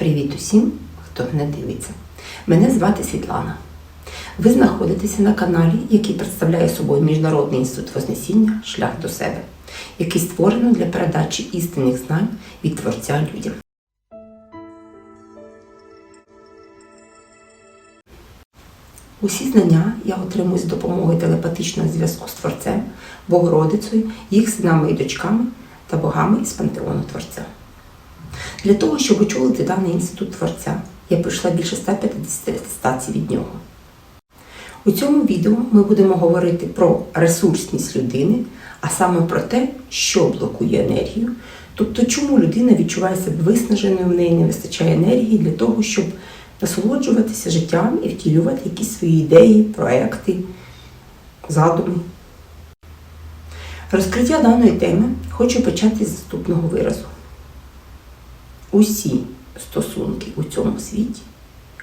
Привіт усім, хто мене дивиться. Мене звати Світлана. Ви знаходитеся на каналі, який представляє собою Міжнародний інститут Вознесіння Шлях до себе, який створено для передачі істинних знань від Творця людям. Усі знання я отримую з допомогою телепатичного зв'язку з Творцем, Богородицею, їх синами і дочками та богами із пантеону Творця. Для того, щоб очолити даний інститут Творця, я пройшла більше 150 атестацій від нього. У цьому відео ми будемо говорити про ресурсність людини, а саме про те, що блокує енергію, тобто чому людина відчуває себе виснаженою, в неї не вистачає енергії для того, щоб насолоджуватися життям і втілювати якісь свої ідеї, проекти, задуми. Розкриття даної теми хочу почати з наступного виразу. Усі стосунки у цьому світі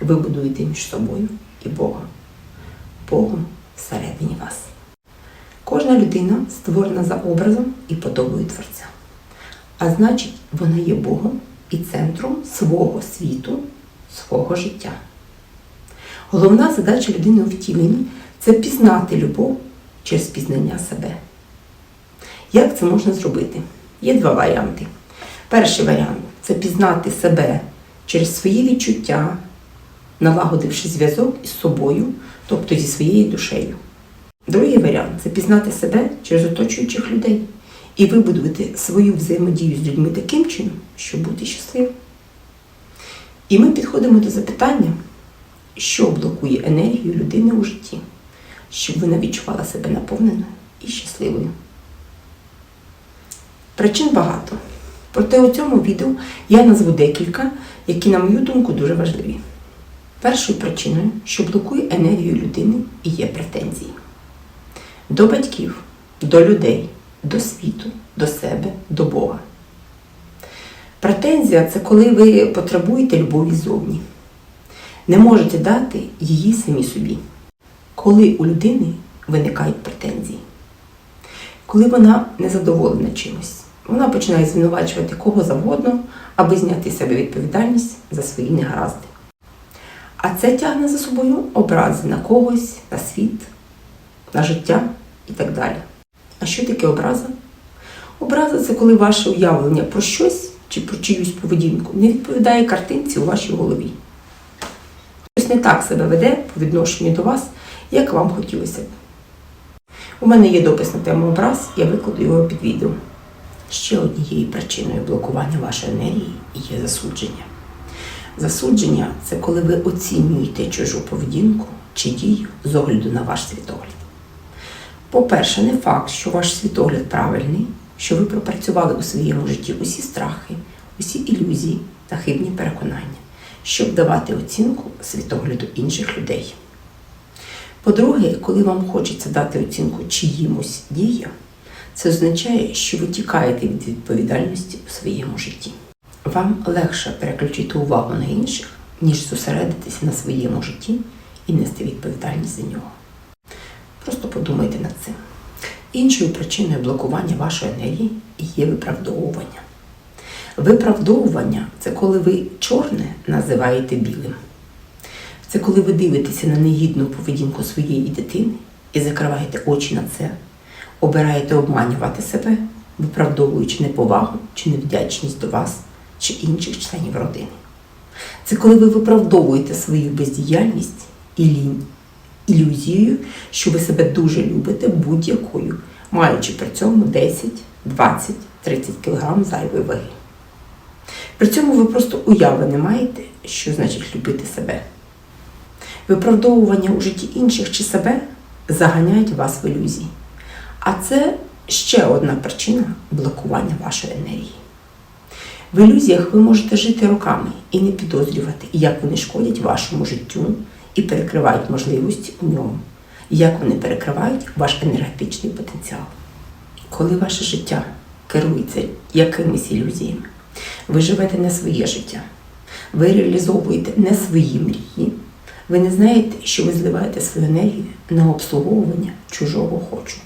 ви будуєте між собою і Богом. Богом всередині вас. Кожна людина створена за образом і подобою Творця. А значить, вона є Богом і центром свого світу, свого життя. Головна задача людини у втіленні це пізнати любов через пізнання себе. Як це можна зробити? Є два варіанти. Перший варіант це пізнати себе через свої відчуття, налагодивши зв'язок із собою, тобто зі своєю душею. Другий варіант це пізнати себе через оточуючих людей і вибудувати свою взаємодію з людьми таким чином, щоб бути щасливим. І ми підходимо до запитання, що блокує енергію людини у житті, щоб вона відчувала себе наповненою і щасливою. Причин багато. Проте у цьому відео я назву декілька, які, на мою думку, дуже важливі. Першою причиною, що блокує енергію людини, і є претензії до батьків, до людей, до світу, до себе, до Бога. Претензія це коли ви потребуєте любові зовні. Не можете дати її самі собі. Коли у людини виникають претензії, коли вона незадоволена чимось, вона починає звинувачувати кого завгодно, аби зняти з себе відповідальність за свої негаразди. А це тягне за собою образи на когось, на світ, на життя і так далі. А що таке образа? Образа це коли ваше уявлення про щось чи про чиюсь поведінку не відповідає картинці у вашій голові. Хтось не так себе веде по відношенню до вас, як вам хотілося б. У мене є допис на тему образ, я викладу його під відео. Ще однією причиною блокування вашої енергії є засудження. Засудження це коли ви оцінюєте чужу поведінку чи дію з огляду на ваш світогляд. По-перше, не факт, що ваш світогляд правильний, що ви пропрацювали у своєму житті усі страхи, усі ілюзії та хибні переконання, щоб давати оцінку світогляду інших людей. По-друге, коли вам хочеться дати оцінку чиїмось діям, це означає, що ви тікаєте від відповідальності у своєму житті. Вам легше переключити увагу на інших, ніж зосередитися на своєму житті і нести відповідальність за нього. Просто подумайте над цим. Іншою причиною блокування вашої енергії є виправдовування. Виправдовування це коли ви чорне називаєте білим. Це коли ви дивитеся на негідну поведінку своєї дитини і закриваєте очі на це, обираєте обманювати себе, виправдовуючи неповагу чи невдячність до вас чи інших членів родини. Це коли ви виправдовуєте свою бездіяльність і лінь ілюзією, що ви себе дуже любите будь-якою, маючи при цьому 10, 20, 30 кг зайвої ваги. При цьому ви просто уяви не маєте, що значить любити себе. Виправдовування у житті інших чи себе заганяють вас в ілюзії. А це ще одна причина блокування вашої енергії. В ілюзіях ви можете жити роками і не підозрювати, як вони шкодять вашому життю і перекривають можливості у ньому, як вони перекривають ваш енергетичний потенціал. Коли ваше життя керується якимись ілюзіями, ви живете не своє життя, ви реалізовуєте не свої мрії, ви не знаєте, що ви зливаєте свою енергію на обслуговування чужого хочу.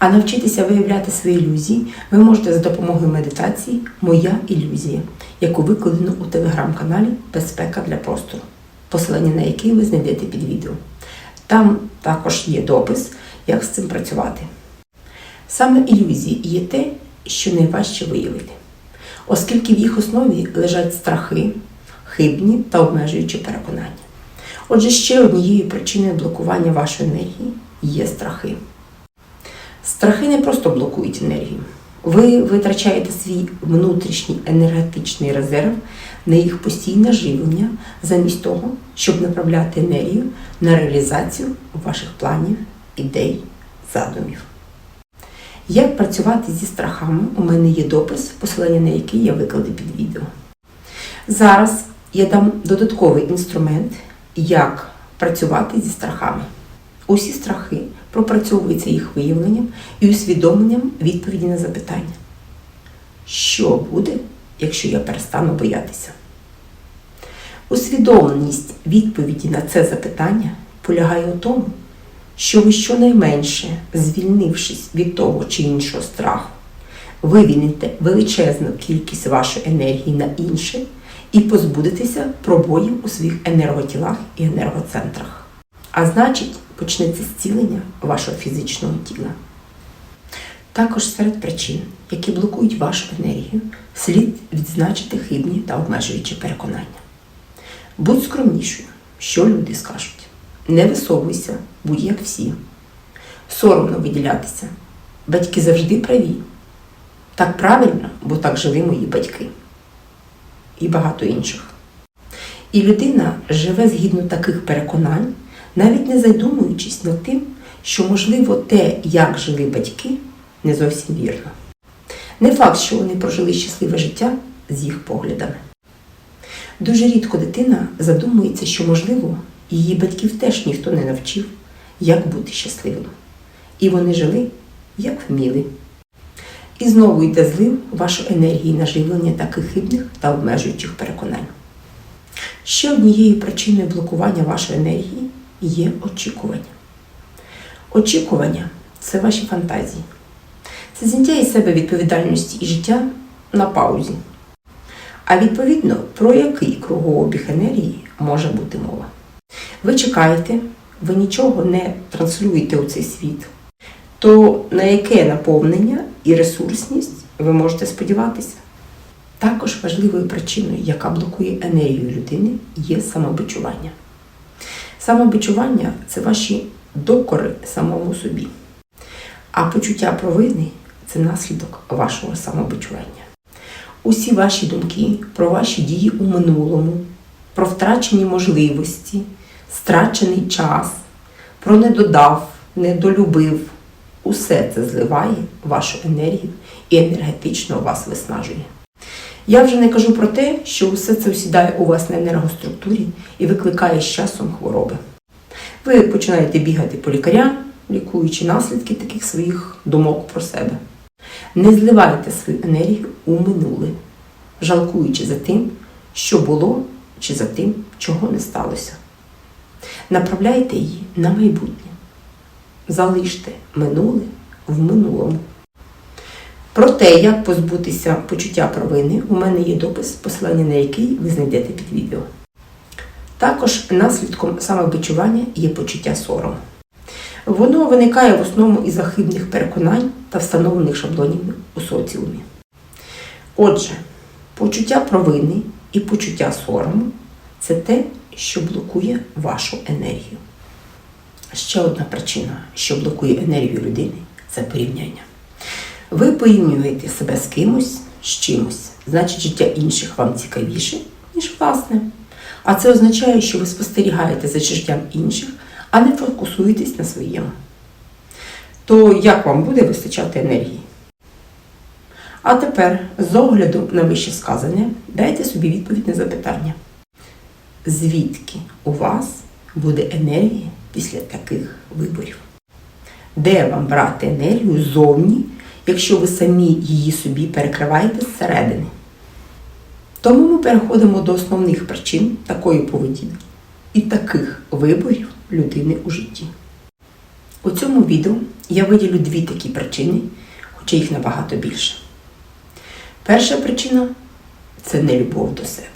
А навчитися виявляти свої ілюзії ви можете за допомогою медитації Моя ілюзія, яку викладено у телеграм-каналі Безпека для простору, посилання на який ви знайдете під відео. Там також є допис, як з цим працювати. Саме ілюзії є те, що найважче виявити, оскільки в їх основі лежать страхи, хибні та обмежуючі переконання. Отже, ще однією причиною блокування вашої енергії є страхи. Страхи не просто блокують енергію. Ви витрачаєте свій внутрішній енергетичний резерв на їх постійне живлення, замість того, щоб направляти енергію на реалізацію ваших планів, ідей, задумів. Як працювати зі страхами, у мене є допис, посилання на який я викладу під відео. Зараз я дам додатковий інструмент, як працювати зі страхами. Усі страхи пропрацьовуються їх виявленням і усвідомленням відповіді на запитання. Що буде, якщо я перестану боятися? Усвідомленість відповіді на це запитання полягає у тому, що ви щонайменше, звільнившись від того чи іншого страху, вивільните величезну кількість вашої енергії на інше і позбудетеся пробоїв у своїх енерготілах і енергоцентрах. А значить, почнеться зцілення вашого фізичного тіла. Також серед причин, які блокують вашу енергію, слід відзначити хибні та обмежуючі переконання. Будь скромнішою, що люди скажуть. Не висовуйся, будь як всі. Соромно виділятися. Батьки завжди праві. Так правильно, бо так жили мої батьки. І багато інших. І людина живе згідно таких переконань, навіть не задумуючись над тим, що, можливо, те, як жили батьки, не зовсім вірно. Не факт, що вони прожили щасливе життя з їх поглядами. Дуже рідко дитина задумується, що, можливо, її батьків теж ніхто не навчив, як бути щасливим. І вони жили, як вміли. І знову йде злив вашої енергії на живлення таких хибних та обмежуючих переконань. Ще однією причиною блокування вашої енергії є очікування. Очікування це ваші фантазії. Це зняття із себе відповідальності і життя на паузі. А відповідно, про який кругообіг енергії може бути мова? Ви чекаєте, ви нічого не транслюєте у цей світ, то на яке наповнення і ресурсність ви можете сподіватися? Також важливою причиною, яка блокує енергію людини, є самобичування. Самобичування це ваші докори самому собі. А почуття провини це наслідок вашого самобичування. Усі ваші думки про ваші дії у минулому, про втрачені можливості, страчений час, про недодав, недолюбив. Усе це зливає вашу енергію і енергетично вас виснажує. Я вже не кажу про те, що усе це осідає у вас на енергоструктурі і викликає з часом хвороби. Ви починаєте бігати по лікарям, лікуючи наслідки таких своїх думок про себе. Не зливайте свою енергію у минуле, жалкуючи за тим, що було, чи за тим, чого не сталося. Направляйте її на майбутнє. Залиште минуле в минулому. Про те, як позбутися почуття провини, у мене є допис, посилання на який ви знайдете під відео. Також наслідком самобичування є почуття сорому. Воно виникає в основному із захибних переконань та встановлених шаблонів у соціумі. Отже, почуття провини і почуття сорому це те, що блокує вашу енергію. Ще одна причина, що блокує енергію людини це порівняння. Ви порівнюєте себе з кимось, з чимось, значить, життя інших вам цікавіше, ніж власне. А це означає, що ви спостерігаєте за життям інших, а не фокусуєтесь на своєму. То як вам буде вистачати енергії? А тепер, з огляду на вище сказане, дайте собі відповідь на запитання. Звідки у вас буде енергія після таких виборів? Де вам брати енергію зовні, якщо ви самі її собі перекриваєте зсередини? Тому ми переходимо до основних причин такої поведінки і таких виборів людини у житті. У цьому відео я виділю дві такі причини, хоча їх набагато більше. Перша причина це нелюбов до себе.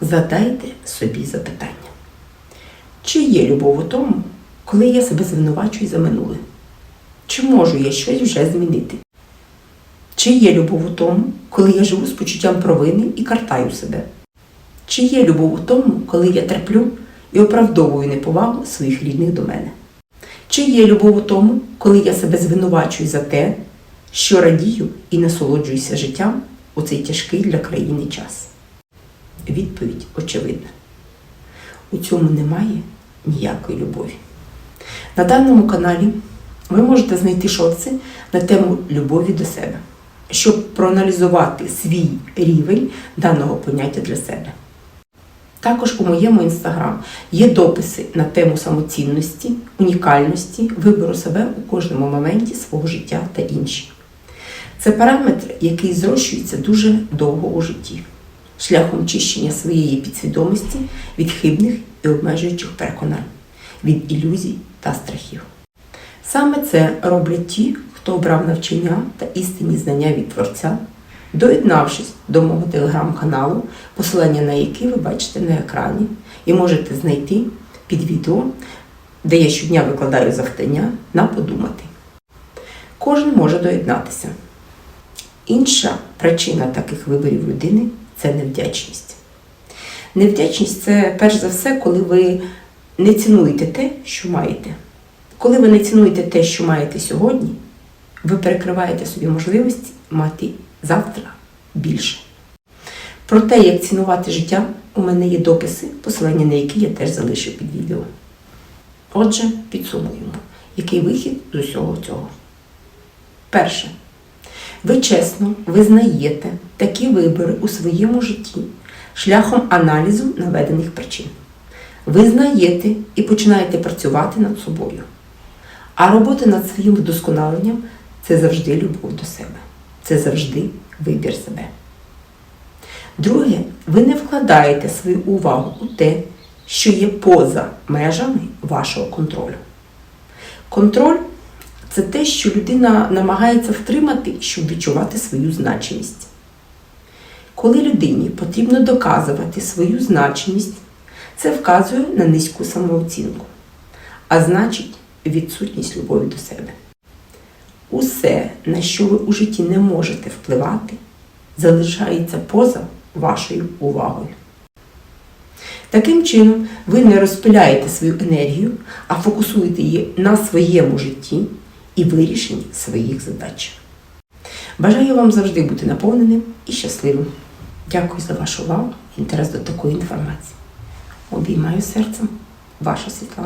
Задайте собі запитання. Чи є любов у тому, коли я себе звинувачую за минуле? Чи можу я щось вже змінити? Чи є любов у тому, коли я живу з почуттям провини і картаю себе? Чи є любов у тому, коли я терплю і оправдовую неповагу своїх рідних до мене? Чи є любов у тому, коли я себе звинувачую за те, що радію і насолоджуюся життям у цей тяжкий для країни час? Відповідь очевидна. У цьому немає ніякої любові. На даному каналі ви можете знайти шорти на тему любові до себе, щоб проаналізувати свій рівень даного поняття для себе. Також у моєму інстаграм є дописи на тему самоцінності, унікальності, вибору себе у кожному моменті свого життя та інші. Це параметр, який зрощується дуже довго у житті, шляхом чищення своєї підсвідомості від хибних і обмежуючих переконань, від ілюзій та страхів. Саме це роблять ті, хто обрав навчання та істинні знання від Творця, доєднавшись до мого телеграм-каналу, посилання на який ви бачите на екрані, і можете знайти під відео, де я щодня викладаю завдання на подумати. Кожен може доєднатися. Інша причина таких виборів людини це невдячність. Невдячність це перш за все, коли ви не цінуєте те, що маєте. Коли ви не цінуєте те, що маєте сьогодні, ви перекриваєте собі можливість мати завтра більше. Про те, як цінувати життя, у мене є дописи, посилання на які я теж залишу під відео. Отже, підсумуємо, який вихід з усього цього. Перше. Ви чесно визнаєте такі вибори у своєму житті шляхом аналізу наведених причин. Визнаєте і починаєте працювати над собою. А робота над своїм вдосконаленням це завжди любов до себе. Це завжди вибір себе. Друге, ви не вкладаєте свою увагу у те, що є поза межами вашого контролю. Контроль це те, що людина намагається втримати, щоб відчувати свою значимість. Коли людині потрібно доказувати свою значимість, це вказує на низьку самооцінку, а значить, відсутність любові до себе. Усе, на що ви у житті не можете впливати, залишається поза вашою увагою. Таким чином, ви не розпиляєте свою енергію, а фокусуєте її на своєму житті і вирішенні своїх задач. Бажаю вам завжди бути наповненим і щасливим. Дякую за вашу увагу і інтерес до такої інформації. Обіймаю серцем, ваша Світлана.